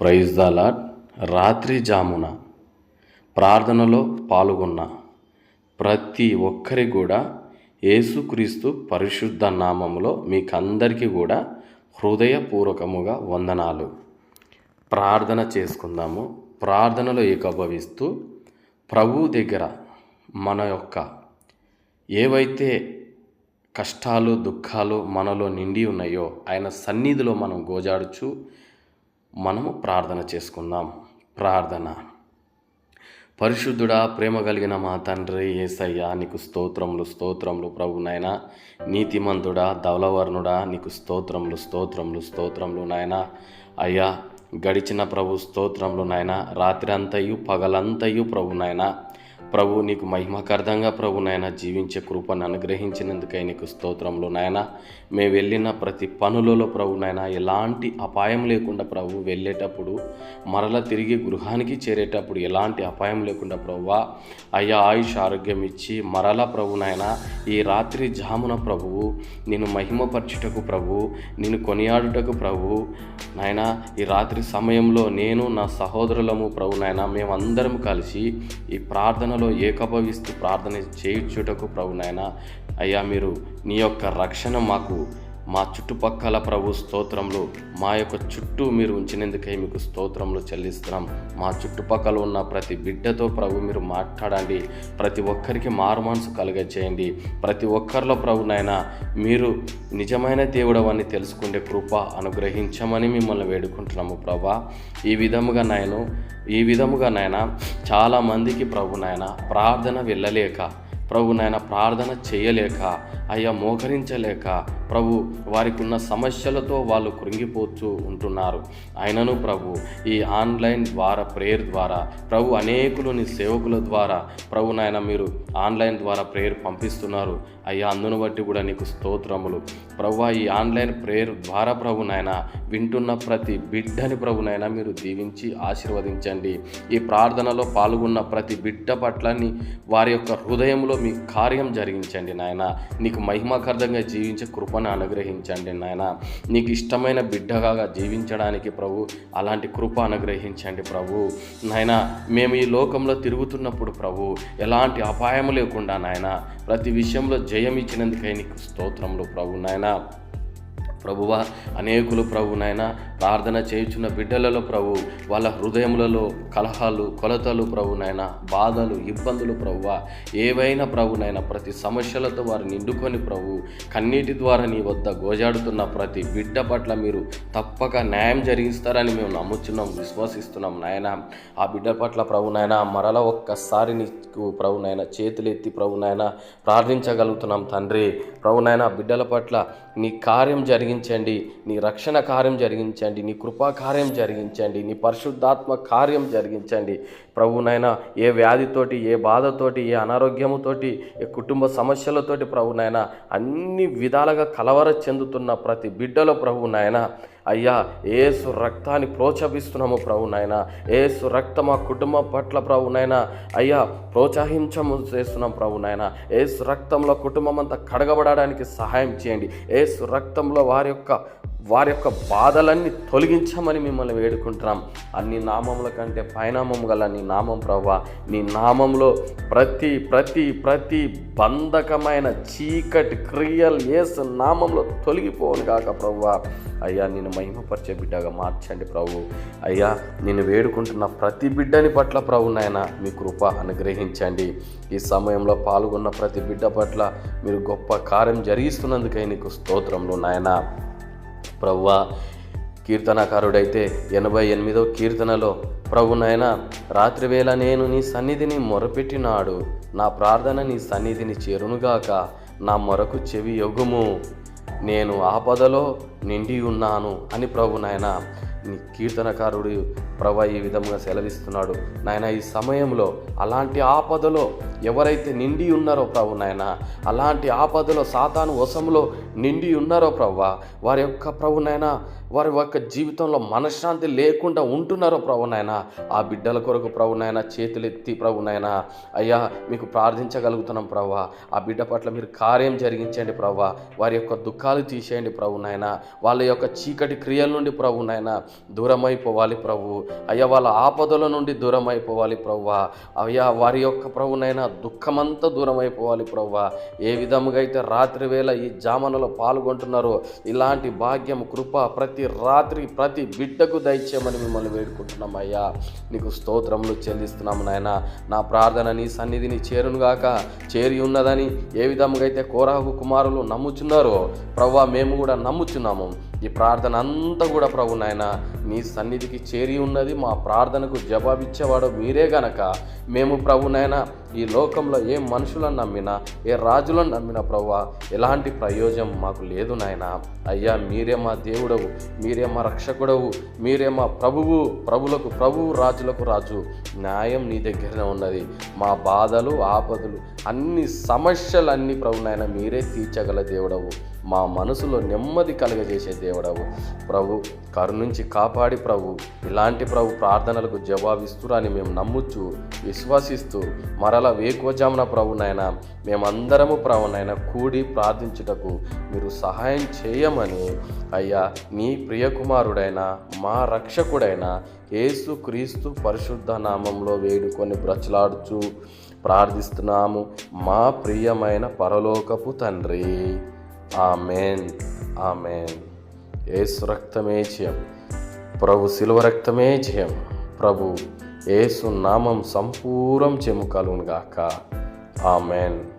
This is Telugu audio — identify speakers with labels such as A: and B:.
A: ప్రైజ్ ద లాడ్ రాత్రి జామున ప్రార్థనలో పాల్గొన్న ప్రతి ఒక్కరి కూడా యేసుక్రీస్తు పరిశుద్ధ నామంలో మీకందరికీ కూడా హృదయపూర్వకముగా వందనాలు. ప్రార్థన చేసుకుందాము. ప్రార్థనలో ఏకభవిస్తూ ప్రభు దగ్గర మన యొక్క ఏవైతే కష్టాలు దుఃఖాలు మనలో నిండి ఉన్నాయో ఆయన సన్నిధిలో మనం గోజాడుచు మనము ప్రార్థన చేసుకుందాం. ప్రార్థన. పరిశుద్ధుడా ప్రేమ కలిగిన మా తండ్రి ఏసయ్యా నీకు స్తోత్రములు స్తోత్రములు ప్రభు నాయన. నీతిమంతుడా ధవలవర్ణుడా నీకు స్తోత్రములు స్తోత్రములు స్తోత్రములు నాయన. అయ్యా గడిచిన ప్రభు స్తోత్రములు నాయన. రాత్రి అంతయు పగలంతయు ప్రభు నాయన. ప్రభు నీకు మహిమకార్థంగా ప్రభు నాయన జీవించే కృపను అనుగ్రహించినందుకై నీకు స్తోత్రంలో నాయన. మేము వెళ్ళిన ప్రతి పనులలో ప్రభు నాయన ఎలాంటి అపాయం లేకుండా ప్రభు వెళ్ళేటప్పుడు మరల తిరిగి గృహానికి చేరేటప్పుడు ఎలాంటి అపాయం లేకుండా ప్రభువా అయ్యా ఆయుష్ ఆరోగ్యం ఇచ్చి మరల ప్రభు నాయన ఈ రాత్రి జామున ప్రభువు నేను మహిమపరచుటకు ప్రభు నేను కొనియాడుటకు ప్రభు నాయన ఈ రాత్రి సమయంలో నేను నా సహోదరులము ప్రభు నాయన మేమందరం కలిసి ఈ ప్రార్థన ప్రార్థనలో ఏకభవిస్తూ ప్రార్థన చేయించుటకు ప్రభు అయ్యా మీరు నీ యొక్క రక్షణ మాకు మా చుట్టుపక్కల ప్రభు స్తోత్రములు మా యొక్క చుట్టూ మీరు ఉంచినందుకై మీకు స్తోత్రములు చెల్లిస్తున్నాం. మా చుట్టుపక్కల ఉన్న ప్రతి బిడ్డతో ప్రభు మీరు మాట్లాడండి. ప్రతి ఒక్కరికి మారు మనసు కలుగచేయండి ప్రతి ఒక్కరిలో ప్రభు మీరు నిజమైన దేవుడవని తెలుసుకునే కృప అనుగ్రహించమని మిమ్మల్ని వేడుకుంటున్నాము ప్రభా. ఈ విధముగా నాయను ఈ విధముగా నాయన చాలామందికి ప్రభు నాయన ప్రార్థన వెళ్ళలేక ప్రభు నాయన ప్రార్థన చేయలేక అయ్యా మోకరించలేక ప్రభు వారికి ఉన్న సమస్యలతో వాళ్ళు కృంగిపోతూ ఉంటున్నారు. అయినను ప్రభు ఈ ఆన్లైన్ ద్వారా ప్రేయర్ ద్వారా ప్రభు అనేకులని సేవకుల ద్వారా ప్రభు నాయన మీరు ఆన్లైన్ ద్వారా ప్రేయర్ పంపిస్తున్నారు. అయ్యా అందును బట్టి కూడా నీకు స్తోత్రములు. ప్రభు ఈ ఆన్లైన్ ప్రేయర్ ద్వారా ప్రభు నాయన వింటున్న ప్రతి బిడ్డని ప్రభు నాయన మీరు దీవించి ఆశీర్వదించండి. ఈ ప్రార్థనలో పాల్గొన్న ప్రతి బిడ్డ పట్లని వారి యొక్క హృదయంలో మీ కార్యం జరిగించండి నాయన. నీకు మహిమాకర్థంగా జీవించే కృపను అనుగ్రహించండి నాయన. నీకు ఇష్టమైన బిడ్డగా జీవించడానికి ప్రభు అలాంటి కృప అనుగ్రహించండి ప్రభు. నాయన మేము ఈ లోకంలో తిరుగుతున్నప్పుడు ప్రభు ఎలాంటి అపాయం లేకుండా నాయన ప్రతి విషయంలో జయం ఇచ్చినందుకై నీకు స్తోత్రములు ప్రభు నాయన. ప్రభువ అనేకులు ప్రభు నాయన ప్రార్థన చేయుచున్న బిడ్డలలో ప్రభు వాళ్ళ హృదయములలో కలహాలు కొలతలు ప్రభు నాయన బాధలు ఇబ్బందులు ప్రభువ. ఏవైనా ప్రభు నాయన ప్రతి సమస్యలతో వారు నిండుకొని ప్రభు కన్నీటి ద్వారా నీ వద్ద గోజాడుతున్న ప్రతి బిడ్డ పట్ల మీరు తప్పక న్యాయం జరిగిస్తారని మేము నమ్ముచున్నాం విశ్వసిస్తున్నాం నాయన. ఆ బిడ్డ పట్ల ప్రభు నాయన మరల ఒక్కసారి నీకు ప్రభు నాయన చేతులెత్తి ప్రభు నాయన ప్రార్థించగలుగుతున్నాం తండ్రి. ప్రభు నాయన బిడ్డల పట్ల నీ కార్యం జరిగి జరిగించండి. నీ రక్షణ కార్యం జరిగించండి. నీ కృపా కార్యం జరిగించండి. నీ పరిశుద్ధాత్మ కార్యం జరిగించండి. ప్రభునైనా ఏ వ్యాధితోటి ఏ బాధతోటి ఏ అనారోగ్యముతోటి ఏ కుటుంబ సమస్యలతోటి ప్రభునైనా అన్ని విధాలుగా కలవర చెందుతున్న ప్రతి బిడ్డలో ప్రభునైనా అయ్యా ఏసు రక్తాన్ని ప్రోత్సహిస్తున్నాము ప్రభు నాయన ఏసు రక్తం మా కుటుంబం పట్ల ప్రభు నాయన అయ్యా ప్రోత్సహించము చేస్తున్నాం ప్రభు నాయన ఏసు రక్తంలో కుటుంబం అంతా కడగబడడానికి సహాయం చేయండి ఏసు రక్తంలో వారి యొక్క వారి యొక్క బాధలన్నీ తొలగించమని మిమ్మల్ని వేడుకుంటున్నాం. అన్ని నామముల కంటే పైనామం గల నీ నామం ప్రవ్వ. నీ నామంలో ప్రతి ప్రతి ప్రతి బంధకమైన చీకటి క్రియలు ఏసు నామంలో తొలగిపోను కాక ప్రవ్వ. అయ్యా నేను మహిమపరిచే బిడ్డగా మార్చండి ప్రభు అయ్యా నేను వేడుకుంటున్న ప్రతి బిడ్డని పట్ల ప్రభు నాయన మీ కృప అనుగ్రహించండి. ఈ సమయంలో పాల్గొన్న ప్రతి బిడ్డ పట్ల మీరు గొప్ప కార్యం జరిగిస్తున్నందుకై నీకు స్తోత్రంలో నాయన. ప్రవ్వా కీర్తనకారుడైతే ఎనభై ఎనిమిదో కీర్తనలో ప్రభునైన రాత్రివేళ నేను నీ సన్నిధిని మొరపెట్టినాడు. నా ప్రార్థన నీ సన్నిధిని చేరునుగాక. నా మొరకు చెవి యొగుము నేను ఆపదలో నిండి ఉన్నాను అని ప్రభు నాయన కీర్తనకారుడు ప్రభ ఈ విధంగా సెలవిస్తున్నాడు. నాయన ఈ సమయంలో అలాంటి ఆపదలో ఎవరైతే నిండి ఉన్నారో ప్రభు నాయన అలాంటి ఆపదలో సాతాను వశంలో నిండి ఉన్నారో ప్రభు వారి యొక్క ప్రభు నాయన వారి యొక్క జీవితంలో మనశ్శాంతి లేకుండా ఉంటున్నారో ప్రభు నాయన ఆ బిడ్డల కొరకు ప్రభు నాయన చేతులెత్తి ప్రభు నాయన అయ్యా మీకు ప్రార్థించగలుగుతున్నాం ప్రభు. ఆ బిడ్డ పట్ల మీరు కార్యం జరిగించండి ప్రభు. వారి యొక్క దుఃఖాలు తీసేయండి ప్రభు నాయన. వాళ్ళ యొక్క చీకటి క్రియల నుండి ప్రభు నాయన దూరమైపోవాలి ప్రభు. అయ్యా వాళ్ళ ఆపదల నుండి దూరం అయిపోవాలి అయ్యా వారి యొక్క ప్రభునైనా దుఃఖమంతా దూరమైపోవాలి ప్రవ్వా. ఏ విధముగా అయితే రాత్రి వేళ ఈ జామనలో పాల్గొంటున్నారో ఇలాంటి భాగ్యం కృప ప్రతి రాత్రి ప్రతి బిడ్డకు దయచేయమని మిమ్మల్ని వేడుకుంటున్నాం అయ్యా. నీకు స్తోత్రములు చెల్లిస్తున్నాము నాయన. నా ప్రార్థన నీ సన్నిధిని చేరునుగాక చేరి ఉన్నదని ఏ విధముగా అయితే కోరాహు కుమారులు నమ్ముచున్నారో ప్రవ్వా మేము కూడా నమ్ముచున్నాము ఈ ప్రార్థన అంతా కూడా ప్రభు నాయన నీ సన్నిధికి చేరి ఉన్నది మా ప్రార్థనకు జవాబిచ్చేవాడు మీరే గనక. మేము ప్రభు నాయన ఈ లోకంలో ఏ మనుషులను నమ్మినా ఏ రాజులను నమ్మినా ప్రభు ఎలాంటి ప్రయోజనం మాకు లేదు నాయన. అయ్యా మీరే మా దేవుడవు మీరే మా రక్షకుడవు మీరే మా ప్రభువు ప్రభులకు ప్రభువు రాజులకు రాజు. న్యాయం నీ దగ్గరనే ఉన్నది. మా బాధలు ఆపదలు అన్ని సమస్యలన్నీ ప్రభు నాయన మీరే తీర్చగల దేవుడవు. మా మనసులో నెమ్మది కలుగజేసే దేవుడవు. ప్రభు కరుణించి కాపాడి ప్రభు. ఇలాంటి ప్రభు ప్రార్థనలకు జవాబిస్తురని మేము నమ్ముచు విశ్వసిస్తూ మరల వేకోజామున ప్రభు నాయన మేమందరము ప్రభు నాయన కూడి ప్రార్థించుటకు మీరు సహాయం చేయమని అయ్యా నీ ప్రియకుమారుడైన మా రక్షకుడైన యేసు క్రీస్తు పరిశుద్ధ నామంలో వేడుకొని బ్రచలాడుచు ప్రార్థిస్తున్నాము. మా ప్రియమైన పరలోకపు తండ్రి. ఆమెన్. ఆమెన్. ఏసు రక్తమే జయం. ప్రభు శిలువ రక్తమే జయం. ప్రభు ఏసు నామం సంపూర్ణం చెము కలుగునుగాక ఆమెన్.